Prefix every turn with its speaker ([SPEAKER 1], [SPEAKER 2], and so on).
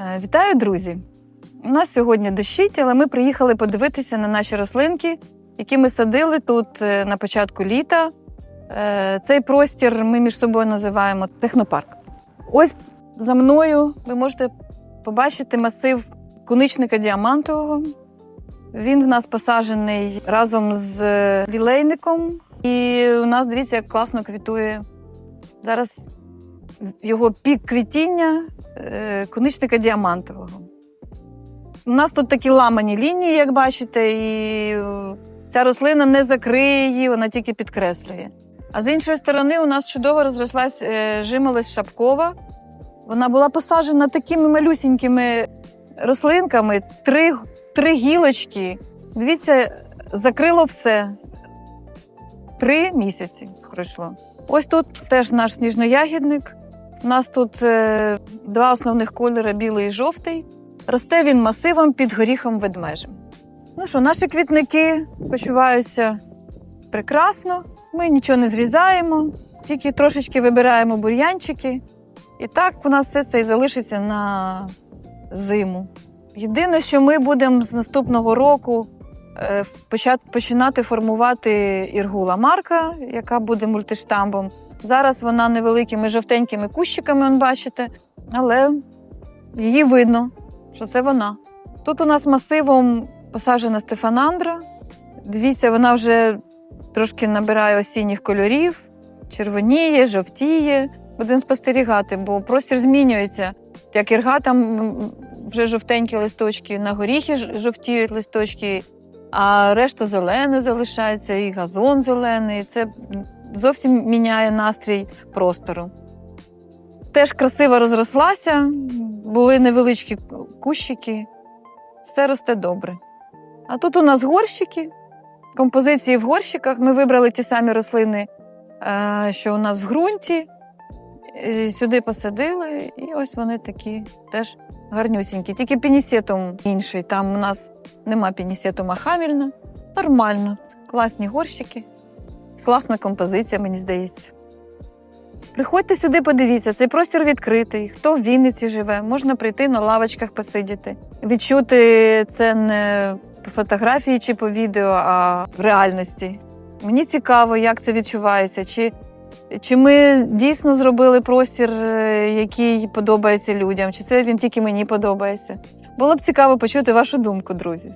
[SPEAKER 1] Е, Вітаю, друзі! У нас сьогодні дощить, але ми приїхали подивитися на наші рослинки, які ми садили тут е, на початку літа. Е, Цей простір ми між собою називаємо технопарк. Ось за мною ви можете побачити масив куничника діамантового. Він в нас посаджений разом з лілейником. І у нас, дивіться, як класно квітує. Зараз його пік квітіння е, коничника діамантового. У нас тут такі ламані лінії, як бачите, і ця рослина не закриє її, вона тільки підкреслює. А з іншої сторони, у нас чудово розрослась е, жимолость шапкова. Вона була посаджена такими малюсінькими рослинками, три, три гілочки. Дивіться, закрило все. Три місяці пройшло. Ось тут теж наш сніжноягідник. У нас тут е, два основних кольори білий і жовтий. Росте він масивом під горіхом ведмежим. Ну що, наші квітники почуваються прекрасно. Ми нічого не зрізаємо, тільки трошечки вибираємо бур'янчики. І так у нас все це і залишиться на зиму. Єдине, що ми будемо з наступного року починати формувати іргула марка, яка буде мультиштамбом. Зараз вона невеликими жовтенькими кущиками, он бачите, але її видно, що це вона. Тут у нас масивом посаджена стефанандра. Дивіться, вона вже трошки набирає осінніх кольорів, червоніє, жовтіє. Будемо спостерігати, бо простір змінюється. Як ірга, там вже жовтенькі листочки, на горіхи жовтіють листочки, а решта зелене залишається, і газон зелений. Це зовсім міняє настрій простору. Теж красиво розрослася, були невеличкі кущики, все росте добре. А тут у нас горщики, композиції в горщиках. Ми вибрали ті самі рослини, е, що у нас в ґрунті. Е, Сюди посадили, і ось вони такі теж гарнюсінькі. Тільки пінісетум інший. Там у нас нема пінісетума хамільна. Нормально, класні горщики. Класна композиція, мені здається. Приходьте сюди, подивіться, цей простір відкритий. Хто в Вінниці живе, можна прийти на лавочках посидіти, відчути це не по фотографії чи по відео, а в реальності. Мені цікаво, як це відчувається. Чи, чи ми дійсно зробили простір, е, який подобається людям, чи це він тільки мені подобається. Було б цікаво почути вашу думку, друзі.